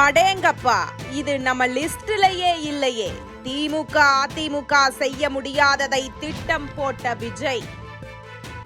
அடேங்கப்பா இது நம்ம லிஸ்ட்லயே இல்லையே. திமுக அதிமுக செய்ய முடியாததை திட்டம் போட்ட விஜய்.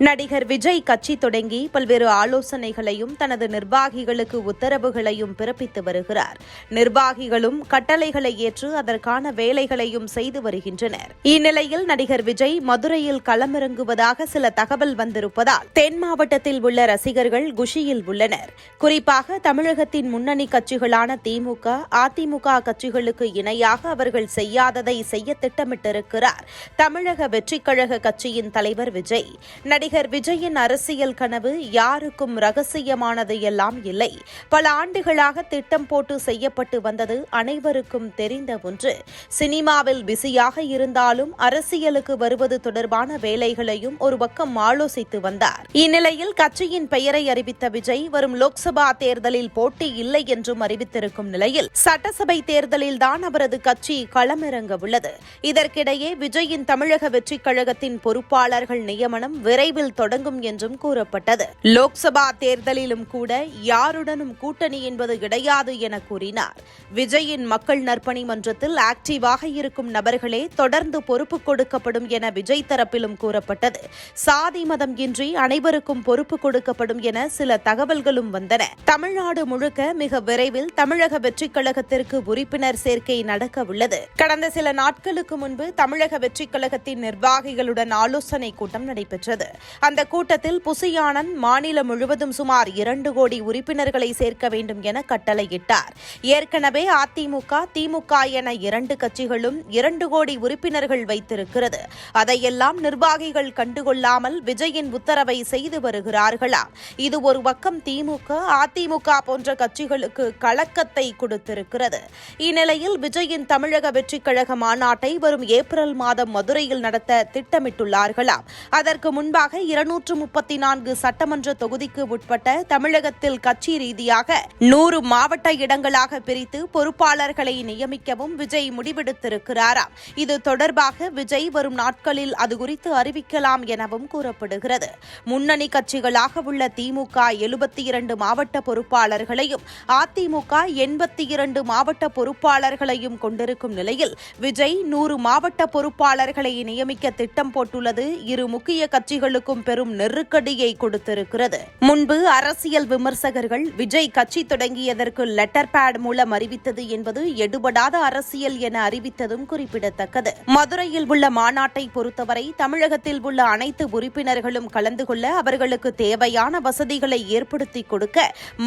நடிகர் விஜய் கட்சி தொடங்கி பல்வேறு ஆலோசனைகளையும் தனது நிர்வாகிகளுக்கு உத்தரவுகளையும் பிறப்பித்து வருகிறார். நிர்வாகிகளும் கட்டளைகளை ஏற்று அதற்கான வேலைகளையும் செய்து வருகின்றனர். இந்நிலையில் நடிகர் விஜய் மதுரையில் களமிறங்குவதாக சில தகவல் வந்திருப்பதால் தென் மாவட்டத்தில் உள்ள ரசிகர்கள் குஷியில் உள்ளனர். குறிப்பாக தமிழகத்தின் முன்னணி கட்சிகளான திமுக அதிமுக கட்சிகளுக்கு இணையாக அவர்கள் செய்யாததை செய்ய திட்டமிட்டிருக்கிறார் தமிழக வெற்றிக் கழக கட்சியின் தலைவர் விஜய். நடிகர் நடிகர் விஜயின் அரசியல் கனவு யாருக்கும் ரகசியமானது எல்லாம் இல்லை. பல ஆண்டுகளாக திட்டம் போட்டு செய்யப்பட்டு வந்தது அனைவருக்கும் தெரிந்த ஒன்று. சினிமாவில் பிஸியாக இருந்தாலும் அரசியலுக்கு வருவது தொடர்பான வேலைகளையும் ஒரு பக்கம் ஆலோசித்து வந்தார். இந்நிலையில் கட்சியின் பெயரை அறிவித்த விஜய் வரும் லோக்சபா தேர்தலில் போட்டி இல்லை என்றும் அறிவித்திருக்கும் நிலையில் சட்டசபை தேர்தலில்தான் அவரது கட்சி களமிறங்க உள்ளது. இதற்கிடையே விஜயின் தமிழக வெற்றிக் கழகத்தின் பொறுப்பாளர்கள் நியமனம் விரைவில் தொடங்கும் என்றும் கூறப்பட்டது. லோக்சபா தேர்தலிலும் கூட யாருடனும் கூட்டணி என்பது கிடையாது என கூறினார். விஜயின் மக்கள் நற்பணி மன்றத்தில் ஆக்டிவாக இருக்கும் நபர்களே தொடர்ந்து பொறுப்பு கொடுக்கப்படும் என விஜய் தரப்பிலும் கூறப்பட்டது. சாதி மதம் இன்றி அனைவருக்கும் பொறுப்பு கொடுக்கப்படும் என சில தகவல்களும் வந்தன. தமிழ்நாடு முழுக்க மிக விரைவில் தமிழக வெற்றிக் கழகத்திற்கு உறுப்பினர் சேர்க்கை நடக்க உள்ளது. கடந்த சில நாட்களுக்கு முன்பு தமிழக வெற்றிக் கழகத்தின் நிர்வாகிகளுடன் ஆலோசனை கூட்டம் நடைபெற்றது. அந்த கூட்டத்தில் புசியானன் மாநிலம் முழுவதும் சுமார் இரண்டு கோடி உறுப்பினர்களை சேர்க்க வேண்டும் என கட்டளையிட்டார். ஏற்கனவே அதிமுக திமுக என இரண்டு கட்சிகளும் இரண்டு கோடி உறுப்பினர்கள் வைத்திருக்கிறது. அதையெல்லாம் நிர்வாகிகள் கண்டுகொள்ளாமல் விஜயின் உத்தரவை செய்து வருகிறார்களாம் இது ஒரு பக்கம் திமுக அதிமுக போன்ற கட்சிகளுக்கு கலக்கத்தை கொடுத்திருக்கிறது. இந்நிலையில் விஜயின் தமிழக வெற்றிக் கழக மாநாட்டை வரும் ஏப்ரல் மாதம் மதுரையில் நடத்த திட்டமிட்டுள்ளார்களாம். அதற்கு முன்பாக இருநூற்று முப்பத்தி நான்கு சட்டமன்ற தொகுதிக்கு உட்பட்ட தமிழகத்தில் கட்சி ரீதியாக நூறு மாவட்ட இடங்களாக பிரித்து பொறுப்பாளர்களை நியமிக்கவும் விஜய் முடிவெடுத்திருக்கிறாராம் இது தொடர்பாக விஜய் வரும் நாட்களில் அது குறித்து அறிவிக்கலாம் எனவும் கூறப்படுகிறது. முன்னணி கட்சிகளாக உள்ள திமுக எழுபத்தி இரண்டு மாவட்ட பொறுப்பாளர்களையும் அதிமுக எண்பத்தி இரண்டு மாவட்ட பொறுப்பாளர்களையும் கொண்டிருக்கும் நிலையில் விஜய் நூறு மாவட்ட பொறுப்பாளர்களை நியமிக்க திட்டம் போட்டுள்ளது. இரு முக்கிய கட்சிகளுக்கு கட்சிகளுக்கும் பெரும் நெருக்கடியை கொடுத்திருக்கிறது. முன்பு அரசியல் விமர்சகர்கள் விஜய் கட்சி தொடங்கியதற்கு லெட்டர் பேட் மூலம் அறிவித்தது என்பது எடுபடாத அரசியல் என அறிவித்ததும் குறிப்பிடத்தக்கது. மதுரையில் உள்ள மாநாட்டை பொறுத்தவரை தமிழகத்தில் உள்ள அனைத்து உறுப்பினர்களும் கலந்து கொள்ள அவர்களுக்கு தேவையான வசதிகளை ஏற்படுத்தி கொடுக்க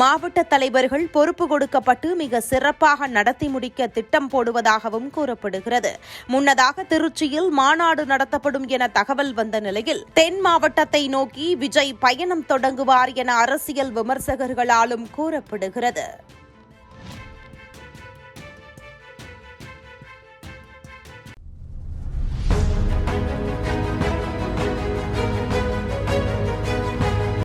மாவட்ட தலைவர்கள் பொறுப்பு கொடுக்கப்பட்டு மிக சிறப்பாக நடத்தி முடிக்க திட்டம் போடுவதாகவும் கூறப்படுகிறது. முன்னதாக திருச்சியில் மாநாடு நடத்தப்படும் என தகவல் வந்த நிலையில் தென் மாவட்ட மாவட்டத்தை நோக்கி விஜய் பயணம் தொடங்குவார் என அரசியல் விமர்சகர்களாலும் கூறப்படுகிறது.